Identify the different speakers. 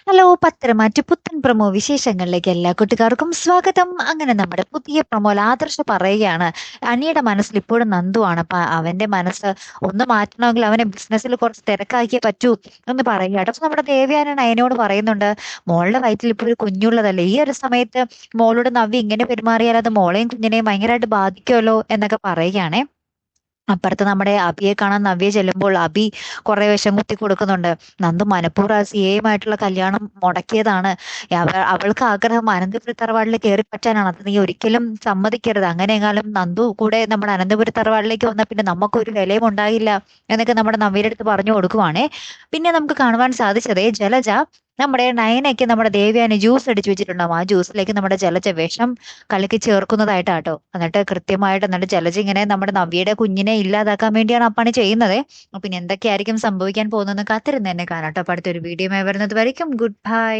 Speaker 1: Hello Patharamattu പുത്തൻ promo വിശേഷങ്ങളിലേക്ക് എല്ലാ കൂട്ടുകാർക്കും സ്വാഗതം. അങ്ങനെ നമ്മുടെ പുതിയ പ്രമോൽ ആദർശ പറയുകയാണ് അനിയുടെ മനസ്സിൽ ഇപ്പോഴും നന്ദുവാണ് അപ്പൊ അവന്റെ മനസ്സ് ഒന്ന് മാറ്റണമെങ്കിൽ അവനെ ബിസിനസ്സിൽ കുറച്ച് തിരക്കാക്കിയേ പറ്റൂ എന്ന് പറയുകയാണ്. അപ്പൊ നമ്മുടെ ദേവയാന നയനോട് പറയുന്നുണ്ട് മോളുടെ വയറ്റിൽ ഇപ്പോഴും കുഞ്ഞുള്ളതല്ലേ? ഈ ഒരു സമയത്ത് മോളോട് നവ്യ ഇങ്ങനെ പെരുമാറിയാൽ അത് മോളെയും കുഞ്ഞിനെയും ഭയങ്കരമായിട്ട് ബാധിക്കുമല്ലോ എന്നൊക്കെ പറയുകയാണേ. അപ്പുറത്ത് നമ്മുടെ അബിയെ കാണാൻ നവ്യ ചെല്ലുമ്പോൾ അബി കുറെ വിഷം കുത്തി കൊടുക്കുന്നുണ്ട്. നന്ദു മനഃപൂർവം സി എയുമായിട്ടുള്ള കല്യാണം മുടക്കിയതാണ്. അവൾക്ക് ആഗ്രഹം അനന്തപുരി തറവാടിൽ കയറി പറ്റാനാണ്. അത് നീ ഒരിക്കലും സമ്മതിക്കരുത്. അങ്ങനെയെങ്ങാനും നന്ദു കൂടെ നമ്മുടെ അനന്തപുരി തറവാടിലേക്ക് വന്നാൽ പിന്നെ നമുക്കൊരു വിലയും ഉണ്ടാകില്ല എന്നൊക്കെ നമ്മുടെ നവ്യയുടെ അടുത്ത് പറഞ്ഞു കൊടുക്കുവാണേ. പിന്നെ നമുക്ക് കാണുവാൻ സാധിച്ചതേ ജലജ നമ്മുടെ നയനയ്ക്ക് നമ്മുടെ ദേവ്യാന് ജ്യൂസ് അടിച്ചു വെച്ചിട്ടുണ്ടാവും ആ ജ്യൂസിലേക്ക് നമ്മുടെ ജലജ വിഷം കലക്കി ചേർക്കുന്നതായിട്ടാട്ടോ. എന്നിട്ട് കൃത്യമായിട്ട് എന്നിട്ട് ജലജ ഇങ്ങനെ നമ്മുടെ നവ്യയുടെ കുഞ്ഞിനെ ഇല്ലാതാക്കാൻ വേണ്ടിയാണ് ആ പണി ചെയ്യുന്നത്. പിന്നെ എന്തൊക്കെയായിരിക്കും സംഭവിക്കാൻ പോകുന്നതെന്ന് കാത്തിരുന്ന് തന്നെ കാണാം കേട്ടോ. അപ്പൊ അടുത്തൊരു വീഡിയോ വരുന്നത് വരയ്ക്കും. Good bye